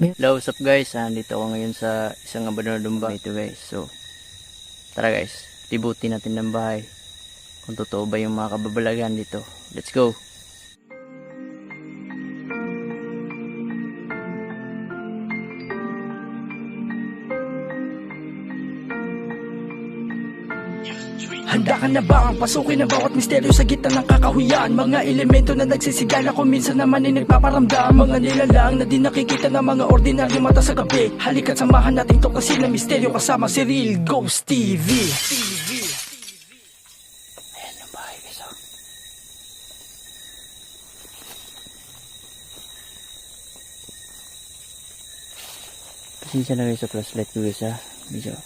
Hello, what's up guys? Nandito ako ngayon sa isang abandonadong bahay ito guys. So, tara guys, libutin natin ng bahay. Kung totoo ba yung mga kababalagan dito. Let's go! Handa ka na ba ang pasukin ang bawat misteryo sa gitna ng kakahuyan Mga elemento na nagsisigala kung minsan naman ay nagpaparamdam Mga nilalang na di nakikita ng mga ordinaryo mata sa gabi Halika't samahan natin to kasi na misteryo kasama si Real Ghost TV. Oh. Pasensya na guys sa flashlight ko guys ha. Medyo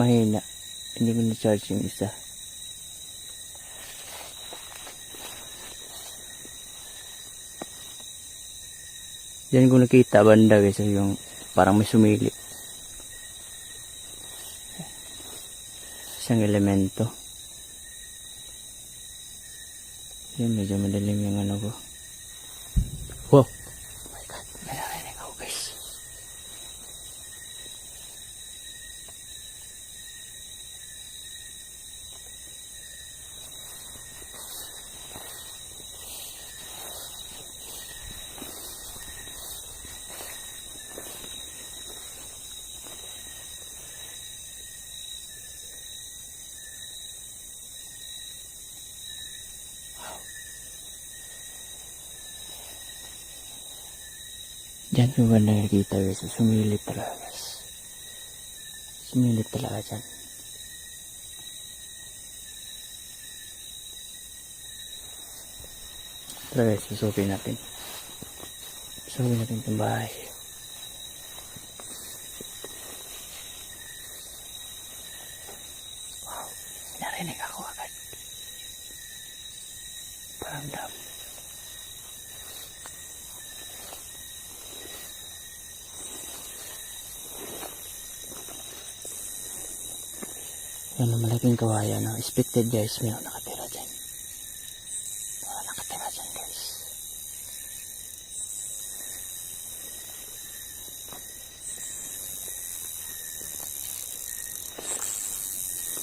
mahina. Hindi ko na-charge yung isa. Diyan ko nakita banda guys yung parang may sumili. Isang elemento. Yun, medyo madalim yung ano ko. Wow! Diyan ko ba nakikita guys, sumilip talaga guys. Sumilip talaga dyan. Tara guys, susukin natin. Susukin natin itong bahay. Yan ang malaking kawayan. No? Expected guys, may nakatira dyan. Wala nakatira dyan guys.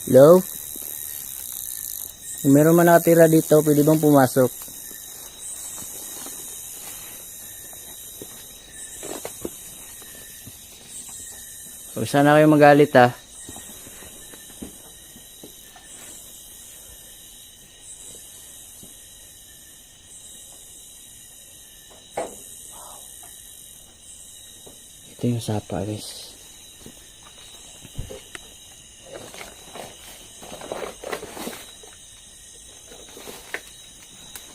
Hello? Kung meron man nakatira dito, pwede bang pumasok? Huwag sana kayo magalit ah. Sapa guys.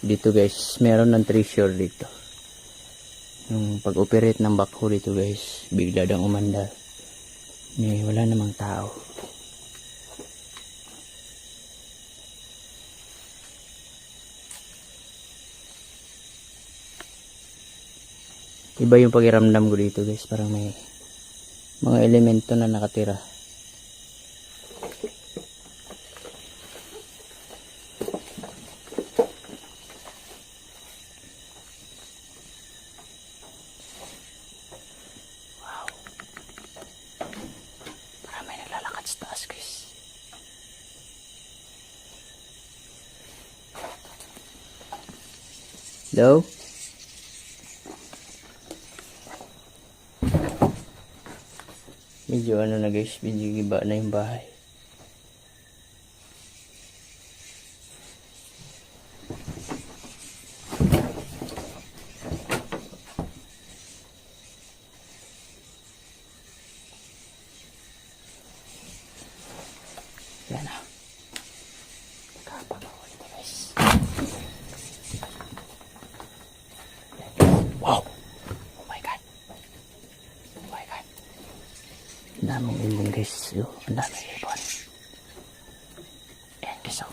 Dito guys, meron ng treasure dito. Yung pag-operate ng backhoe dito guys, bigla dang umandar. May wala namang tao. Iba yung pakiramdam ko dito guys, parang may mga elemento na nakatira. Wow. Parang may naglalakad sa guys. Hello? Medyo ano na guys, medyo iba na yung bahay. Yan na. Nakapagawa ito guys. Wow! Oh my god. Oh my god. Daming ibon guys. Yo, ang daming ibon. Ayan guys oh.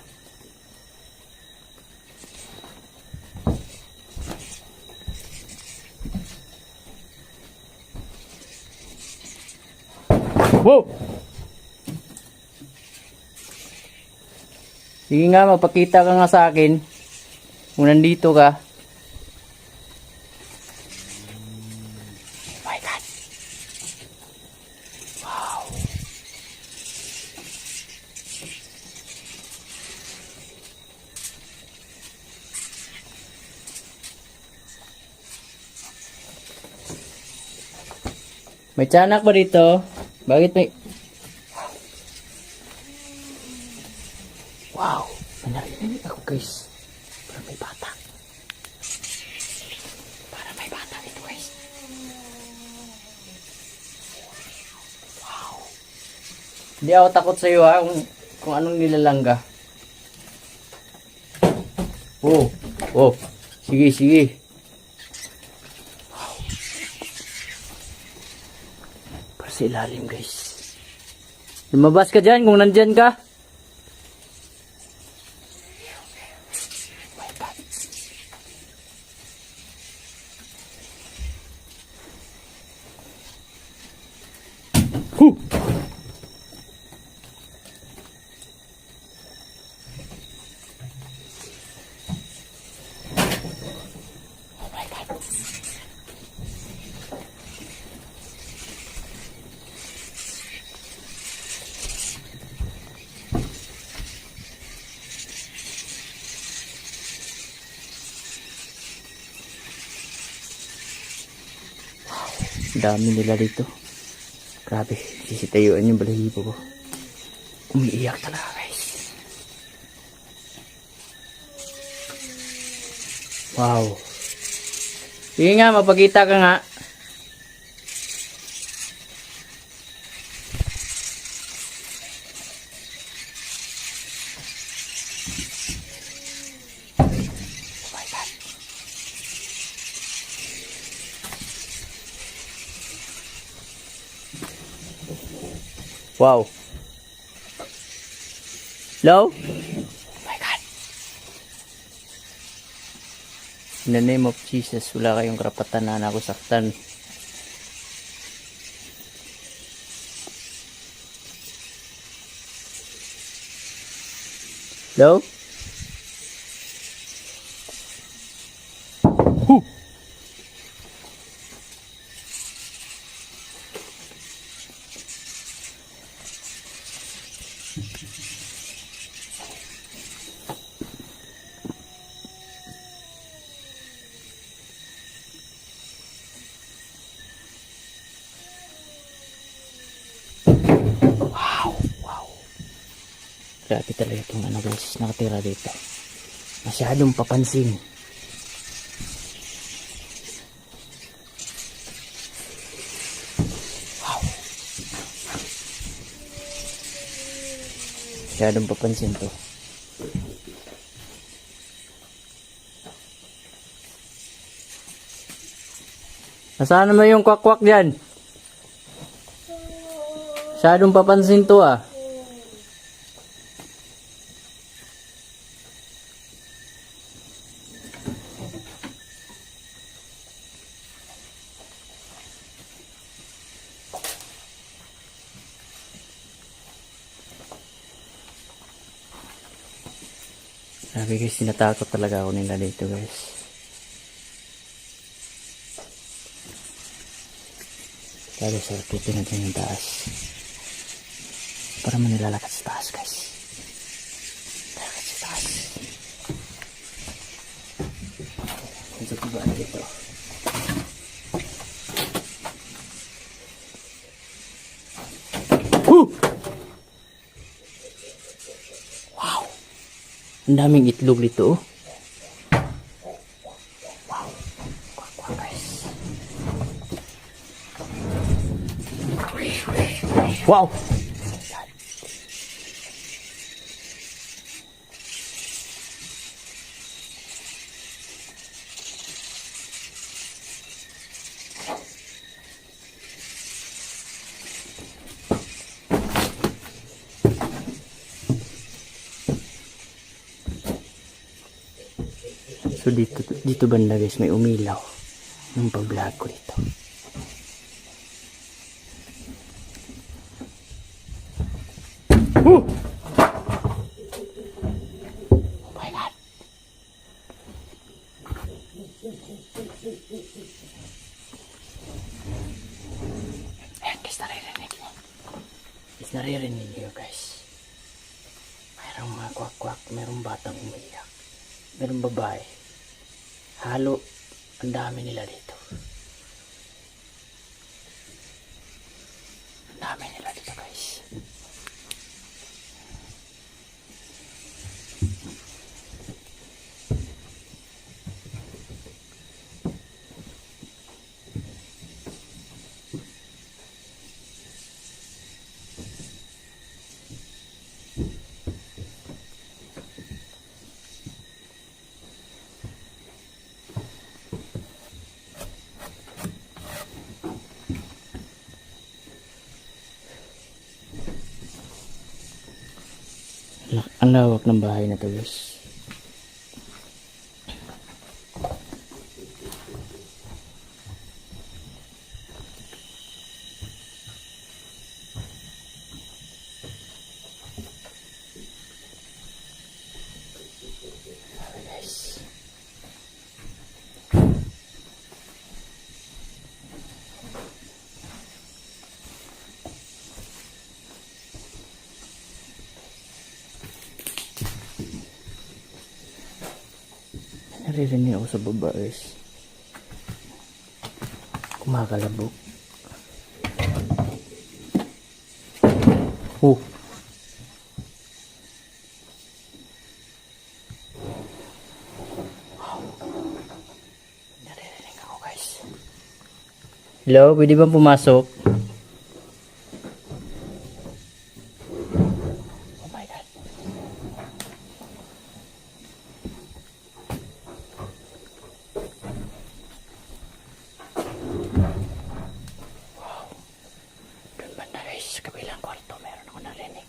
Wow! Sige nga, magpakita ka nga sa akin. Kung nandito ka. May tiyanak ba dito? Bakit may... Wow! May narinig ako guys. Parang may bata. Parang may bata dito guys. Wow! Hindi ako takot sa ha kung, kung anong nilalangga. Oh! Oh! Sige, sige. Sa ilalim guys. Lumabas ka dyan kung nandyan ka. Dami nila dito. Grabe, sisitayuan yung balahibo ko. Umiiyak talaga guys. Wow. Sige nga, mapakita ka nga. Wow. Hello? Oh my God. In the name of Jesus, wala kayong karapatan na anak ko saktan. Hello? Grabe talaga itong ano guys, nakatira dito. Masyadong papansin. Wow. Masyadong papansin to. Nasaan naman yung kwakwak dyan? Masyadong papansin to ah. Tinatakot talaga ako nila dito guys. Lalo sa pitin natin yung taas. Para manilalakad sa taas guys. Lakad sa taas. Medyo tibaan dito. Woo! Wow! Ang daming itlog dito oh. Wow! Guys. Wow! So dito dito banda guys may umilaw ng pag-vlog ko dito. Woo! Oh my God. Ayan guys, naririnig niyo. Guys, naririnig niyo guys. Mayroong mga kwak-kwak, mayroong batang umiyak. Mayroong babae. Halo. Ang dami nila dito. Ang dami nila dito. Ang lawak ng bahay na to guys. Grabe, guys. Naririnig ako sa baba guys. Kumakalabok. Oh. Wow. Hello, pwede bang pumasok? Banda guys, sa kabilang kwarto, meron ako narinig.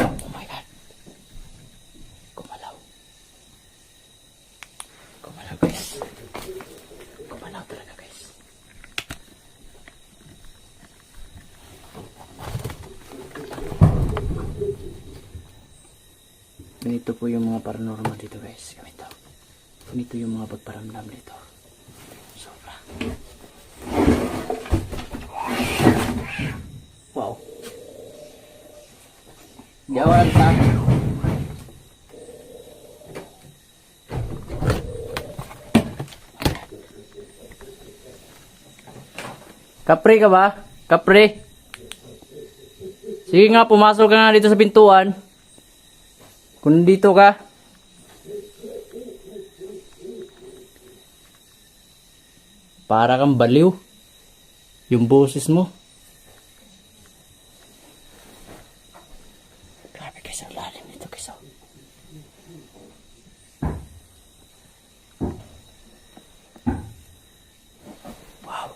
Oh my God. Kumalaw. Kumalaw guys. Kumalaw talaga guys. Ganito po yung mga paranormal dito guys. Ganito. Ganito yung mga pagparamdam dito. Sobra. Wow. Jawan pa. Kapre ka ba? Kapre? Sige nga, pumasok ka nga dito sa pintuan. Kung dito ka. Para kang baliw. Yung boses mo. Grabe guys, ang lalim nito guys. oh. Wow.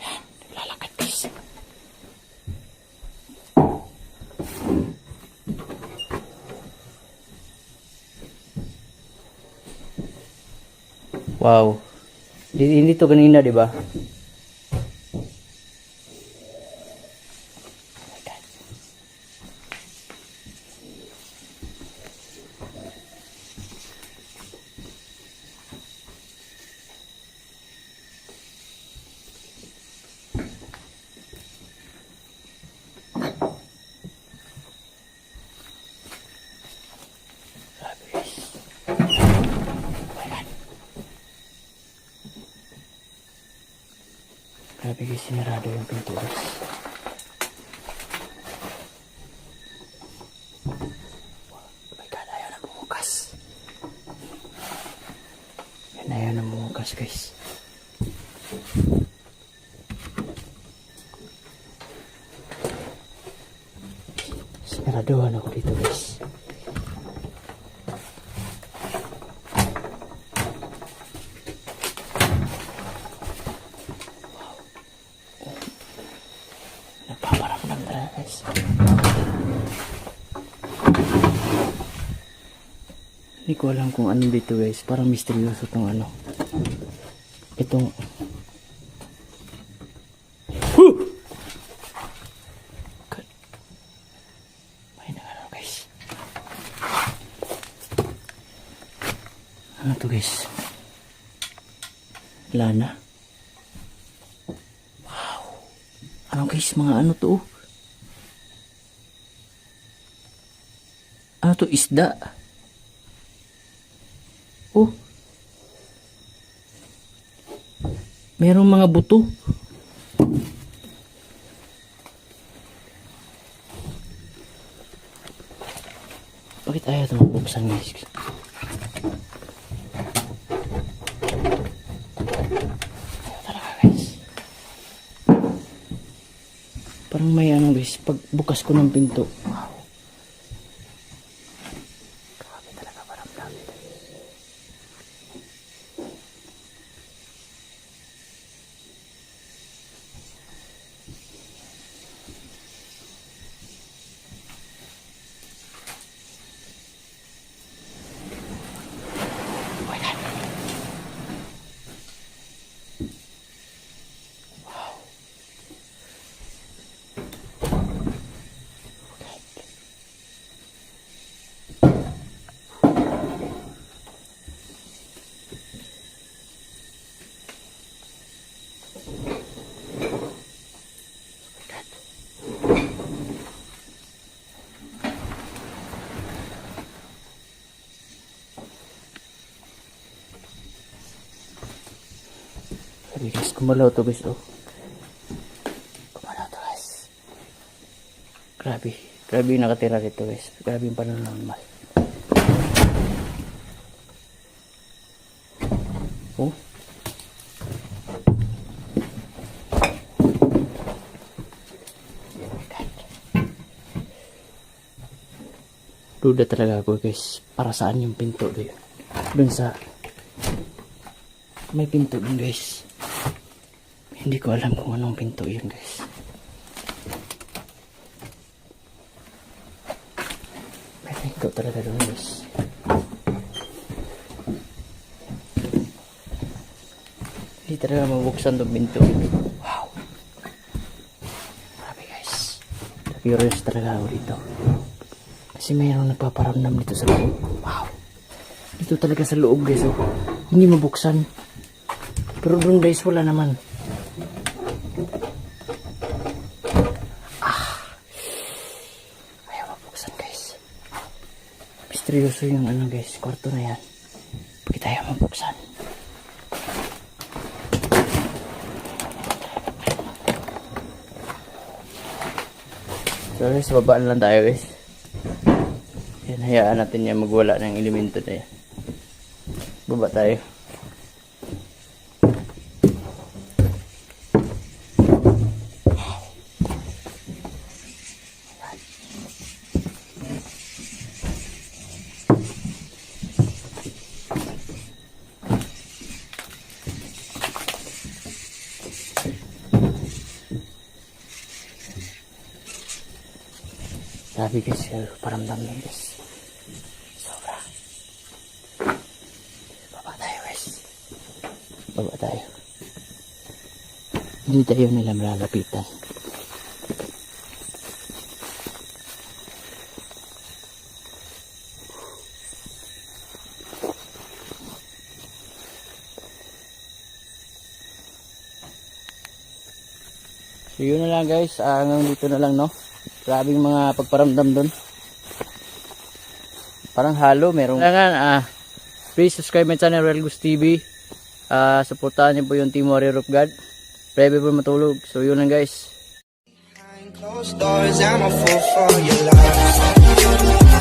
Ayan, naglalakad guys. Wow. Di- Hindi to kanina, di ba? Guys, sinarado yung pinto guys. Oh my God, ayaw na bumukas. Yan, ayaw na bumukas guys. Sinaraduhan ako dito guys. Nagpaparamdam talaga guys. Hindi ko alam kung ano dito guys. Parang misteryoso tong ano. Itong... Huh! God. May na ano guys. Ano to guys? Lana. Ano guys, mga ano to? oh? Ano to? Isda? Oh. Merong mga buto. Bakit ayaw ito mabuksan guys? Parang may ano guys, pag bukas ko ng pinto. Sabi guys, kumalaw to guys, oh. Kumalaw to guys. Grabe. Grabe yung nakatira dito guys. Grabe yung pananamal. Oh. Duda talaga ako guys. Para saan yung pinto doon? Doon sa may pinto dun guys. Hindi ko alam kung anong pinto yun guys. May pinto talaga dun guys. Hindi talaga mabuksan tong pinto. Wow. Grabe guys. Curious talaga ako dito. Kasi mayroong nagpaparamdam dito sa loob. Wow. Dito talaga sa loob guys. Oh. Hindi mabuksan. Pero doon guys, wala naman. Ah. Ayaw mabuksan guys. Misteryoso yung ano guys, kwarto na yan. Bakit ayaw mabuksan? So guys, babaan lang tayo guys. Yan, hayaan natin yan magwala ng elemento na yan. Baba tayo. Sabi guys, paramdam niya guys. Sobra. Baba tayo guys. Baba tayo. Hindi tayo nila malalapitan. So yun na lang guys, Ah, hanggang dito na lang no. Grabing mga pagparamdam doon. Parang halo, merong... Kailangan, ah, please subscribe my channel, Real Gus TV. Ah, supportahan niyo po yung Team Warrior of God. Pwede po matulog. So yun lang guys. Closed doors, I'm a fool for your love.